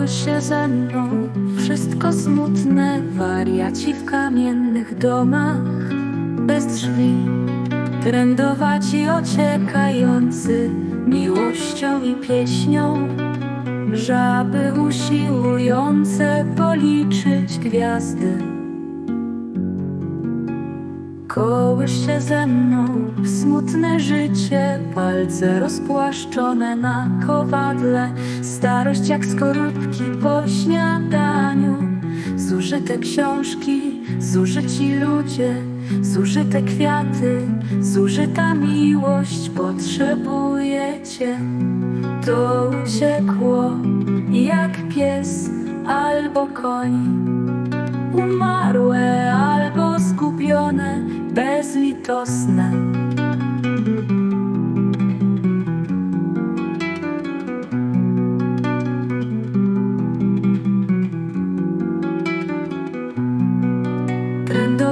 Kołysz się ze mną, wszystko smutne, wariaci w kamiennych domach, bez drzwi, trędowaci ociekający miłością i pieśnią, żaby usiłujące policzyć gwiazdy. Kołysz się ze mną w smutne życie, palce rozpłaszczone na kowadle, starość jak skorupki po śniadaniu, zużyte książki, zużyci ludzie, zużyte kwiaty, zużyta miłość potrzebujecie. To uciekło jak pies albo koń. Umarłe albo zgubione, bezlitosne.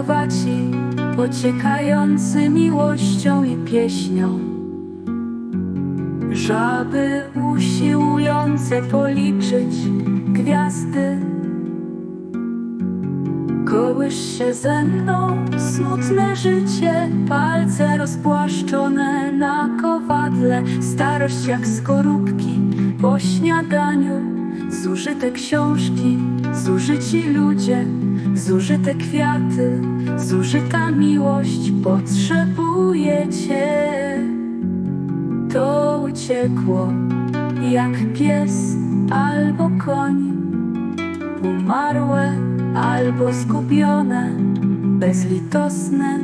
Trędowaci, ociekający miłością i pieśnią. Żaby usiłujące policzyć gwiazdy. Kołysz się ze mną, smutne życie, palce rozpłaszczone na kowadle, starość jak skorupki po śniadaniu, zużyte książki, zużyci ludzie, zużyte kwiaty, zużyta miłość, potrzebujecie. To uciekło jak pies albo koń umarłe albo zgubione, bezlitosne